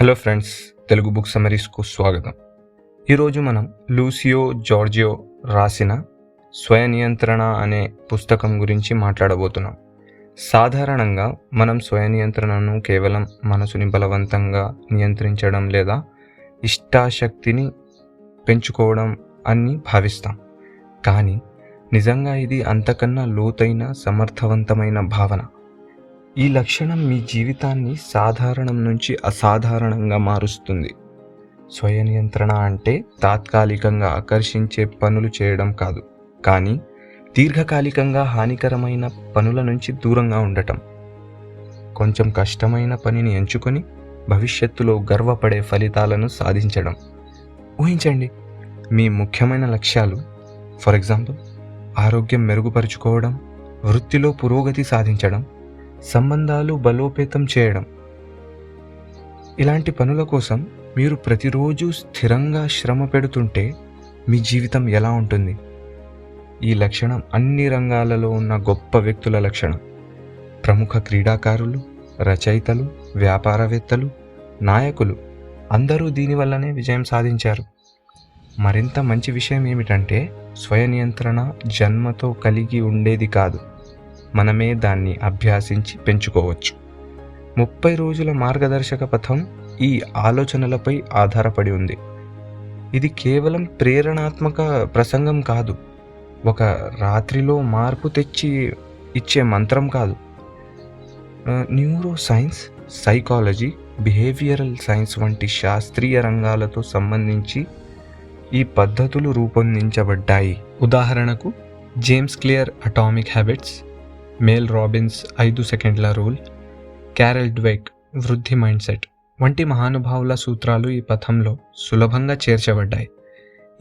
Hello friends Telugu book సమరీస్కు స్వాగతం. ఈరోజు మనం లూసియో జార్జియో రాసిన స్వయ నియంత్రణ అనే పుస్తకం గురించి మాట్లాడబోతున్నాం. సాధారణంగా మనం స్వయ నియంత్రణను కేవలం మనసుని బలవంతంగా నియంత్రించడం లేదా ఇష్టాశక్తిని పెంచుకోవడం అని భావిస్తాం. కానీ నిజంగా ఇది అంతకన్నా లోతైన సమర్థవంతమైన భావన. ఈ లక్షణం మీ జీవితాన్ని సాధారణం నుంచి అసాధారణంగా మారుస్తుంది. స్వయ నియంత్రణ అంటే తాత్కాలికంగా ఆకర్షించే పనులు చేయడం కాదు. కానీ దీర్ఘకాలికంగా హానికరమైన పనుల నుంచి దూరంగా ఉండటం. కొంచెం కష్టమైన పనిని ఎంచుకొని భవిష్యత్తులో గర్వపడే ఫలితాలను సాధించడం. ఊహించండి మీ ముఖ్యమైన లక్ష్యాలు ఫర్ ఎగ్జాంపుల్ ఆరోగ్యం మెరుగుపరుచుకోవడం వృత్తిలో పురోగతి సాధించడం సంబంధాలు బలోపేతం చేయడం. ఇలాంటి పనుల కోసం మీరు ప్రతిరోజు స్థిరంగా శ్రమ పెడుతుంటే మీ జీవితం ఎలా ఉంటుంది? ఈ లక్షణం అన్ని రంగాలలో ఉన్న గొప్ప వ్యక్తుల లక్షణం. ప్రముఖ క్రీడాకారులు రచయితలు వ్యాపారవేత్తలు నాయకులు అందరూ దీనివల్లనే విజయం సాధించారు. మరింత మంచి విషయం ఏమిటంటే స్వయ నియంత్రణ జన్మతో కలిగి ఉండేది కాదు. మనమే దాన్ని అభ్యాసించి పెంచుకోవచ్చు. ముప్పై రోజుల మార్గదర్శక పథం ఈ ఆలోచనలపై ఆధారపడి ఉంది. ఇది కేవలం ప్రేరణాత్మక ప్రసంగం కాదు. ఒక రాత్రిలో మార్పు తెచ్చి ఇచ్చే మంత్రం కాదు. Neuroscience psychology behavioural science వంటి శాస్త్రీయ రంగాలతో సంబంధించి ఈ పద్ధతులు రూపొందించబడ్డాయి. ఉదాహరణకు James Clear Atomic Habits Mel Robbins ఐదు సెకండ్ల రూల్. క్యారెల్ డ్వేక్ వృద్ధి మైండ్ సెట్ వంటి మహానుభావుల సూత్రాలు ఈ పథంలో సులభంగా చేర్చబడ్డాయి.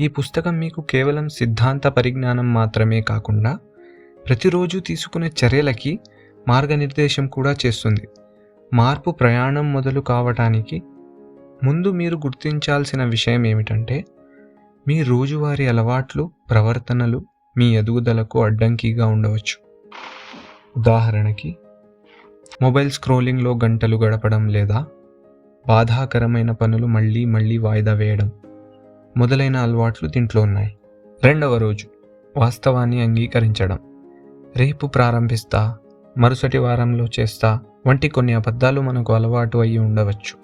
ఈ పుస్తకం మీకు కేవలం సిద్ధాంత పరిజ్ఞానం మాత్రమే కాకుండా ప్రతిరోజు తీసుకునే చర్యలకి మార్గనిర్దేశం కూడా చేస్తుంది. మార్పు ప్రయాణం మొదలు కావటానికి ముందు మీరు గుర్తించాల్సిన విషయం ఏమిటంటే మీ రోజువారీ అలవాట్లు ప్రవర్తనలు మీ ఎదుగుదలకు అడ్డంకిగా ఉండవచ్చు. ఉదాహరణకి మొబైల్ స్క్రోలింగ్లో గంటలు గడపడం లేదా బాధాకరమైన పనులు మళ్ళీ మళ్ళీ వాయిదా వేయడం మొదలైన అలవాట్లు దీంట్లో ఉన్నాయి. రెండవ రోజు వాస్తవాన్ని అంగీకరించడం. రేపు ప్రారంభిస్తా మరుసటి వారంలో చేస్తా వంటి కొన్ని అబద్ధాలు మనకు అలవాటు అయి ఉండవచ్చు.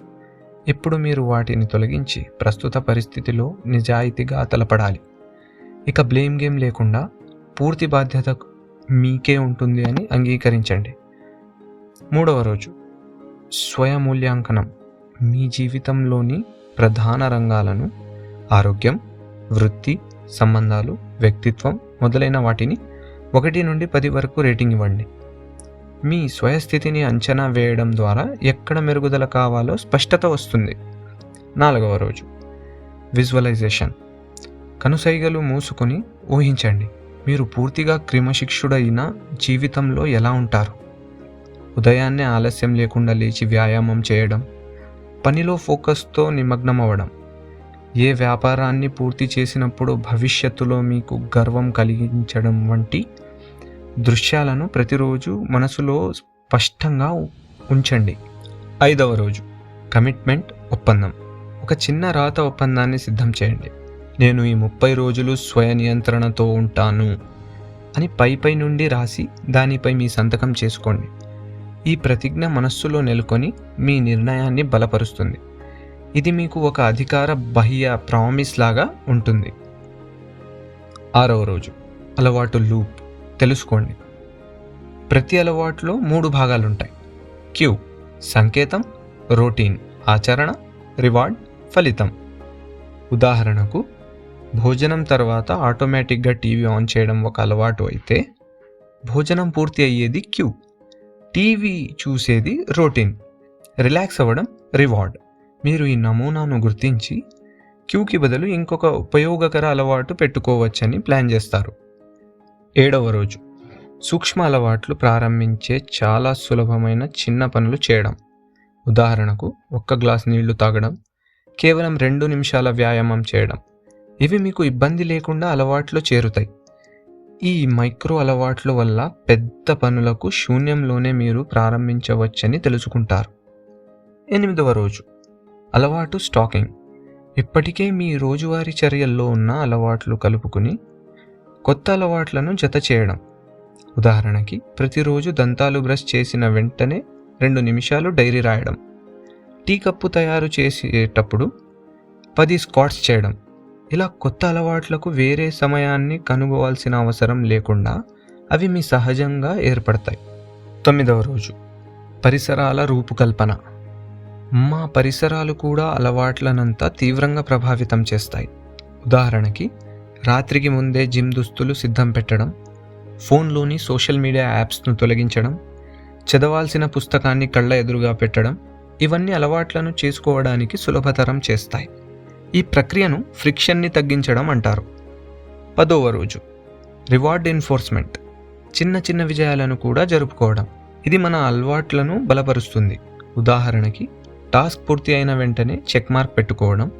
ఇప్పుడు మీరు వాటిని తొలగించి ప్రస్తుత పరిస్థితిలో నిజాయితీగా తలపడాలి. ఇక బ్లేమ్ గేమ్ లేకుండా పూర్తి బాధ్యత మీకే ఉంటుంది అని అంగీకరించండి. మూడవ రోజు. స్వయ మూల్యాంకనం మీ జీవితంలోని ప్రధాన రంగాలను ఆరోగ్యం వృత్తి సంబంధాలు వ్యక్తిత్వం మొదలైన వాటిని ఒకటి నుండి పది వరకు రేటింగ్ ఇవ్వండి. మీ స్వయస్థితిని అంచనా వేయడం ద్వారా ఎక్కడ మెరుగుదల కావాలో స్పష్టత వస్తుంది. నాలుగవ రోజు. విజువలైజేషన్. కనుసైగలు మూసుకొని ఊహించండి. మీరు పూర్తిగా క్రిమశిక్షుడైన జీవితంలో ఎలా ఉంటారు? ఉదయాన్నే ఆలస్యం లేకుండా లేచి వ్యాయామం చేయడం పనిలో ఫోకస్తో నిమగ్నం అవ్వడం ఏ వ్యాపారాన్ని పూర్తి చేసినప్పుడు భవిష్యత్తులో మీకు గర్వం కలిగించడం వంటి దృశ్యాలను ప్రతిరోజు మనసులో స్పష్టంగా ఉంచండి. ఐదవ రోజు కమిట్మెంట్ ఒప్పందం. ఒక చిన్న రాత ఒప్పందాన్ని సిద్ధం చేయండి. నేను ఈ ముప్పై రోజులు స్వయ నియంత్రణతో ఉంటాను అని పై పై నుండి రాసి దానిపై మీ సంతకం చేసుకోండి. ఈ ప్రతిజ్ఞ మనస్సులో నెలకొని మీ నిర్ణయాన్ని బలపరుస్తుంది. ఇది మీకు ఒక అధికార బహ్య ప్రామిస్ లాగా ఉంటుంది. ఆరవ రోజు. అలవాటు లూప్. తెలుసుకోండి. ప్రతి అలవాటులో మూడు భాగాలు ఉంటాయి క్యూ. సంకేతం. రొటీన్. ఆచరణ. రివార్డ్. ఫలితం. ఉదాహరణకు భోజనం తర్వాత ఆటోమేటిక్గా టీవీ ఆన్ చేయడం ఒక అలవాటు అయితే భోజనం పూర్తి అయ్యేది క్యూ. టీవీ చూసేది రొటీన్. రిలాక్స్ అవ్వడం రివార్డ్. మీరు ఈ నమూనాను గుర్తించి క్యూకి బదులు ఇంకొక ఉపయోగకర అలవాటు పెట్టుకోవచ్చని ప్లాన్ చేస్తారు. ఏడవ రోజు. సూక్ష్మ అలవాట్లు ప్రారంభించే చాలా సులభమైన చిన్న పనులు చేయడం. ఉదాహరణకు ఒక్క గ్లాస్ నీళ్ళు తాగడం కేవలం రెండు నిమిషాల వ్యాయామం చేయడం. ఇవి మీకు ఇబ్బంది లేకుండా అలవాట్లు చేరుతాయి. ఈ మైక్రో అలవాట్ల వల్ల పెద్ద పనులకు శూన్యంలోనే మీరు ప్రారంభించవచ్చని తెలుసుకుంటారు. ఎనిమిదవ రోజు. అలవాటు స్టాకింగ్. ఇప్పటికే మీ రోజువారీ చర్యల్లో ఉన్న అలవాట్లు కలుపుకుని కొత్త అలవాట్లను జత చేయడం. ఉదాహరణకి ప్రతిరోజు దంతాలు బ్రష్ చేసిన వెంటనే రెండు నిమిషాలు డైరీ రాయడం. టీ కప్పు తయారు చేసేటప్పుడు పది స్కాట్స్ చేయడం. ఇలా కొత్త అలవాట్లకు వేరే సమయాన్ని కనుగోవాల్సిన అవసరం లేకుండా అవి మీ సహజంగా ఏర్పడతాయి. తొమ్మిదవ రోజు. పరిసరాల రూపకల్పన. మా పరిసరాలు కూడా అలవాట్లనంతా తీవ్రంగా ప్రభావితం చేస్తాయి. ఉదాహరణకి రాత్రికి ముందే జిమ్ దుస్తులు సిద్ధం పెట్టడం ఫోన్లోని సోషల్ మీడియా యాప్స్ను తొలగించడం చదవాల్సిన పుస్తకాన్ని కళ్ళ ఎదురుగా పెట్టడం ఇవన్నీ అలవాట్లను చేసుకోవడానికి సులభతరం చేస్తాయి. ఈ ప్రక్రియను ఫ్రిక్షన్ని తగ్గించడం అంటారు. పదవ రోజు రివార్డ్ ఎన్ఫోర్స్మెంట్ చిన్న చిన్న విజయాలను కూడా జరుపుకోవడం. ఇది మన అలవాట్లను బలపరుస్తుంది. ఉదాహరణకి టాస్క్ పూర్తి అయిన వెంటనే చెక్ మార్క్ పెట్టుకోవడం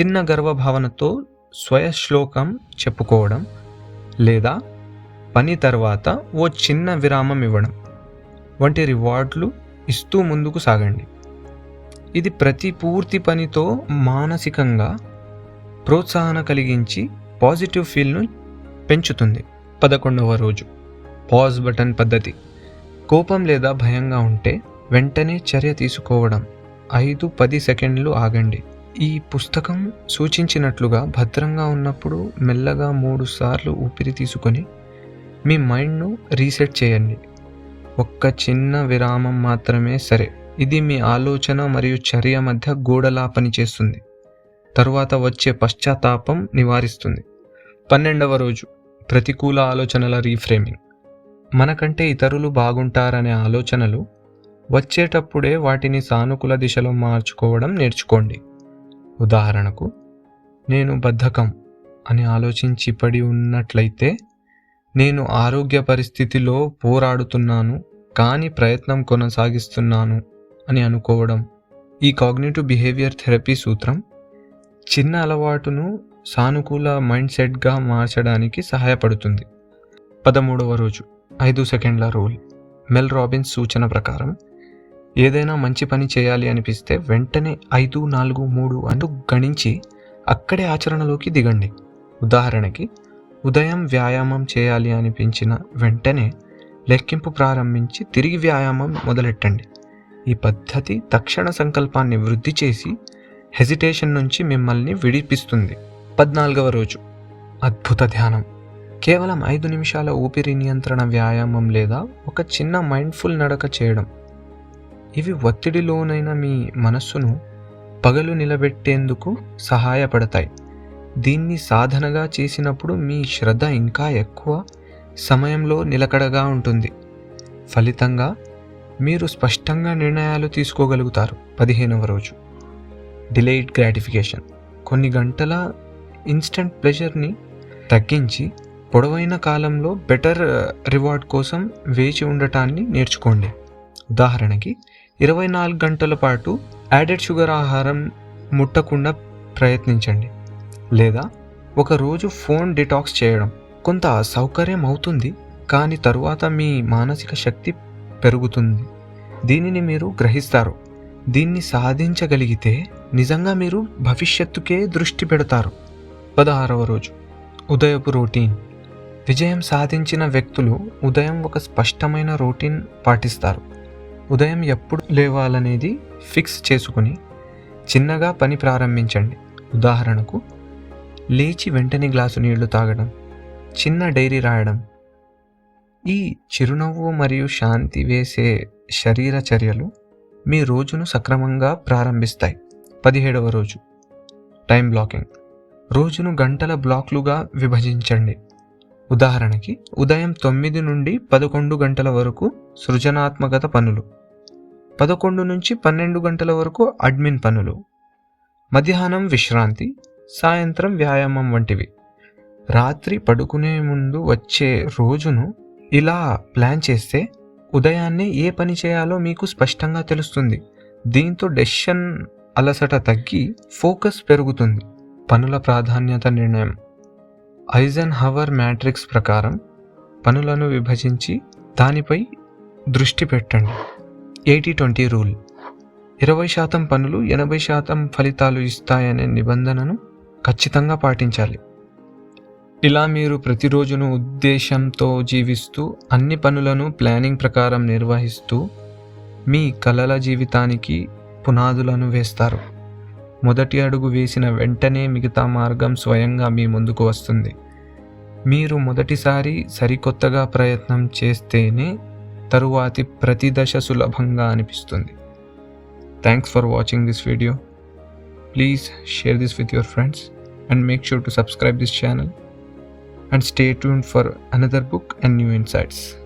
చిన్న గర్వభావనతో స్వయ శ్లోకం చెప్పుకోవడం లేదా పని తర్వాత ఓ చిన్న విరామం ఇవ్వడం వంటి రివార్డులు ఇస్తూ ముందుకు సాగండి. ఇది ప్రతి పూర్తి పనితో మానసికంగా ప్రోత్సాహన కలిగించి పాజిటివ్ ఫీల్ను పెంచుతుంది. పదకొండవ రోజు. పాజ్ బటన్ పద్ధతి. కోపం లేదా భయంగా ఉంటే వెంటనే చర్య తీసుకోవడం. ఐదు పది సెకండ్లు ఆగండి. ఈ పుస్తకం సూచించినట్లుగా భద్రంగా ఉన్నప్పుడు మెల్లగా మూడు సార్లు ఊపిరి తీసుకొని మీ మైండ్ను రీసెట్ చేయండి. ఒక్క చిన్న విరామం మాత్రమే సరే. ఇది మీ ఆలోచన మరియు చర్య మధ్య గోడలా పనిచేస్తుంది. తరువాత వచ్చే పశ్చాత్తాపం నివారిస్తుంది. పన్నెండవ రోజు ప్రతికూల ఆలోచనల రీఫ్రేమింగ్. మనకంటే ఇతరులు బాగుంటారనే ఆలోచనలు వచ్చేటప్పుడే వాటిని సానుకూల దిశలో మార్చుకోవడం నేర్చుకోండి. ఉదాహరణకు నేను బద్ధకం అని ఆలోచించి పడి ఉన్నట్లయితే నేను ఆరోగ్య పరిస్థితిలో పోరాడుతున్నాను కానీ ప్రయత్నం కొనసాగిస్తున్నాను అని అనుకోవడం. ఈ కాగ్నేటివ్ బిహేవియర్ థెరపీ సూత్రం చిన్న అలవాటును సానుకూల మైండ్ సెట్గా మార్చడానికి సహాయపడుతుంది. పదమూడవ రోజు ఐదు సెకండ్ల రూల్. మెల్ రాబిన్స్ సూచన ప్రకారం ఏదైనా మంచి పని చేయాలి అనిపిస్తే వెంటనే ఐదు నాలుగు మూడు అంటూ గణించి అక్కడే ఆచరణలోకి దిగండి. ఉదాహరణకి ఉదయం వ్యాయామం చేయాలి అనిపించిన వెంటనే లెక్కింపు ప్రారంభించి తిరిగి వ్యాయామం మొదలెట్టండి. ఈ పద్ధతి తక్షణ సంకల్పాన్ని వృద్ధి చేసి హెజిటేషన్ నుంచి మిమ్మల్ని విడిపిస్తుంది. పద్నాలుగవ రోజు. అద్భుత ధ్యానం. కేవలం ఐదు నిమిషాల ఊపిరి నియంత్రణ వ్యాయామం లేదా ఒక చిన్న మైండ్ఫుల్ నడక చేయడం. ఇవి ఒత్తిడిలోనైన మీ మనస్సును పగలు నిలబెట్టేందుకు సహాయపడతాయి. దీన్ని సాధనగా చేసినప్పుడు మీ శ్రద్ధ ఇంకా ఎక్కువ సమయంలో నిలకడగా ఉంటుంది. ఫలితంగా మీరు స్పష్టంగా నిర్ణయాలు తీసుకోగలుగుతారు పదిహేనవ రోజు. Delayed gratification. కొన్ని గంటల ఇన్స్టంట్ ప్లెజర్ని తగ్గించి పొడవైన కాలంలో బెటర్ రివార్డ్ కోసం వేచి ఉండటాన్ని నేర్చుకోండి. ఉదాహరణకి ఇరవై నాలుగు గంటల పాటు యాడెడ్ షుగర్ ఆహారం ముట్టకుండా ప్రయత్నించండి. లేదా ఒక రోజు ఫోన్ డిటాక్స్ చేయడం. కొంత అసౌకర్యం అవుతుంది కానీ తరువాత మీ మానసిక శక్తి పెరుగుతుంది. దీనిని మీరు గ్రహిస్తారు. దీన్ని సాధించగలిగితే నిజంగా మీరు భవిష్యత్తుకే దృష్టి పెడతారు. పదహారవ రోజు. ఉదయపు రొటీన్. విజయం సాధించిన వ్యక్తులు ఉదయం ఒక స్పష్టమైన రొటీన్ పాటిస్తారు. ఉదయం ఎప్పుడు లేవాలనేది ఫిక్స్ చేసుకుని చిన్నగా పని ప్రారంభించండి. ఉదాహరణకు లేచి వెంటనే గ్లాసు నీళ్ళు తాగడం చిన్న డైరీ రాయడం ఈ చిరునవ్వు మరియు శాంతి వేసే శరీర చర్యలు మీ రోజును సక్రమంగా ప్రారంభిస్తాయి. పదిహేడవ రోజు. Time blocking. రోజును గంటల బ్లాక్లుగా విభజించండి. ఉదాహరణకి ఉదయం తొమ్మిది నుండి పదకొండు గంటల వరకు సృజనాత్మకత పనులు. పదకొండు నుంచి పన్నెండు గంటల వరకు అడ్మిన్ పనులు. మధ్యాహ్నం విశ్రాంతి సాయంత్రం వ్యాయామం వంటివి. రాత్రి పడుకునే ముందు వచ్చే రోజును ఇలా ప్లాన్ చేస్తే ఉదయాన్నే ఏ పని చేయాలో మీకు స్పష్టంగా తెలుస్తుంది. దీంతో డెసిషన్ అలసట తగ్గి ఫోకస్ పెరుగుతుంది. పనుల ప్రాధాన్యత నిర్ణయం. ఐజన్ హవర్ మ్యాట్రిక్స్ ప్రకారం పనులను విభజించి దానిపై దృష్టి పెట్టండి. Eighty twenty rule. ఇరవై శాతం పనులు ఎనభై శాతం ఫలితాలు ఇస్తాయనే నిబంధనను ఖచ్చితంగా పాటించాలి. ఇలా మీరు ప్రతిరోజును ఉద్దేశంతో జీవిస్తూ అన్ని పనులను ప్లానింగ్ ప్రకారం నిర్వహిస్తూ మీ కలల జీవితానికి పునాదులను వేస్తారు. మొదటి అడుగు వేసిన వెంటనే మిగతా మార్గం స్వయంగా మీ ముందుకు వస్తుంది. మీరు మొదటిసారి సరికొత్తగా ప్రయత్నం చేస్తేనే తరువాతి ప్రతి దశ సులభంగా అనిపిస్తుంది. Thanks for watching this video please share this with your friends and make sure to subscribe this channel and stay tuned for another book and new insights.